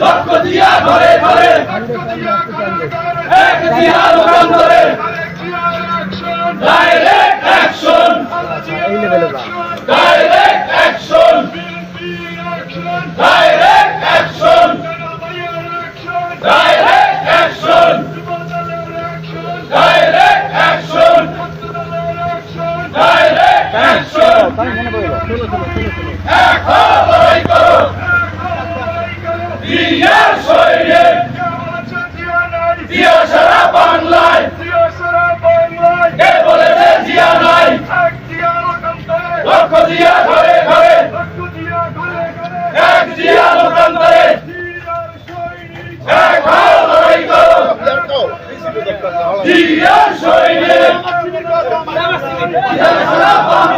লক্ষ দিয়া ঘরে ঘরে এক দিয়া দোকান ধরে অ্যাকশন এক হও লড়াই করো দিয়ার শরীরে দিয়া সারা বাংলায় কে বলেছে জিয়া নাই? লক্ষ দিয়া ঘরে ঘরে। এক জিয়া লোকান্তরে। এক হও লড়াই করো। দিয়ার শরীরে দিয়া সারা বাংলায়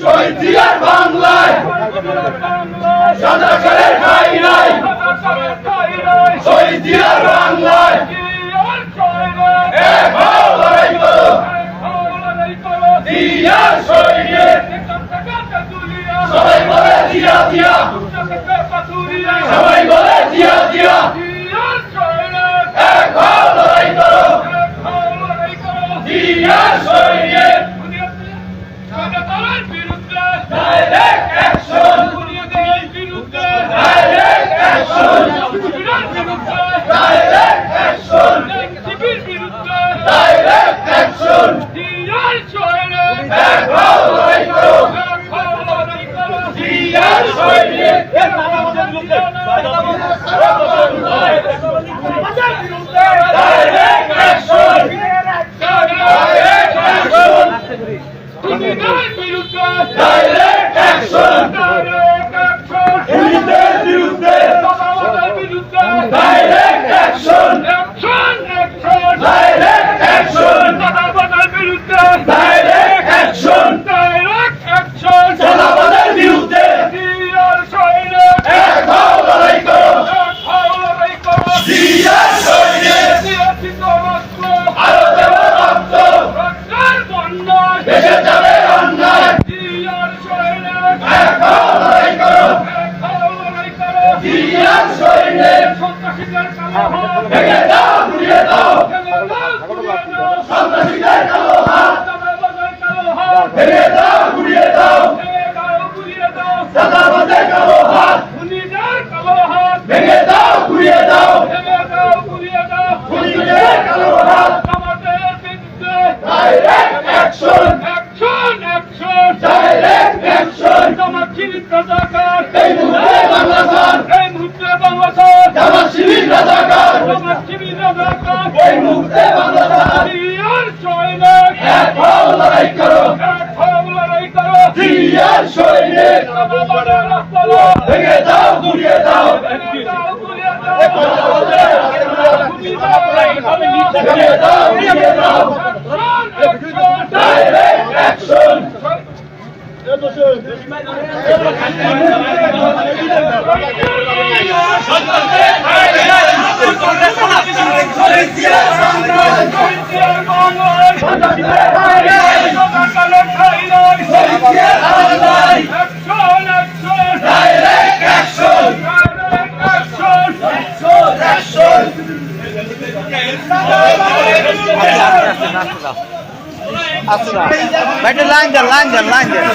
শহীদ জিয়ার বাংলায় সন্ত্রাসের ঠাই নাই শহীদ জিয়ার বাংলায় এক হও লড়াই করো দিয়ার শরীরে সবাই বলে দিয়া দিয়া সবাই বলে দিয়া দিয়া এক হও লড়াই করো দিয়ার শরীরে direct action direct action direct action direct action এক হও লড়াই করো দিয়ার শরীরে direct action direct action direct action পুলিশের বিরুদ্ধে direct action direct action direct action চালাবাদের বিরুদ্ধে এক হও লড়াই করো দিয়ার শরীরে আরও দেব রক্ত দেশে যাবে অন্যায় এক হও লড়াই করো দিয়ার শরীরে ভেঙে দাও ঘুরিয়ে দাও সন্ত্রাসীদের কালো হাত ভেঙে দাও ভেঙে দাও ঘুরিয়ে দাও ভেঙে দাও গুলিয়ে দাও ডাইরেক্ট অ্যাকশন ডাইরেক্ট আচ্ছা লাইন দেন লাইন দেন লাইন দেন।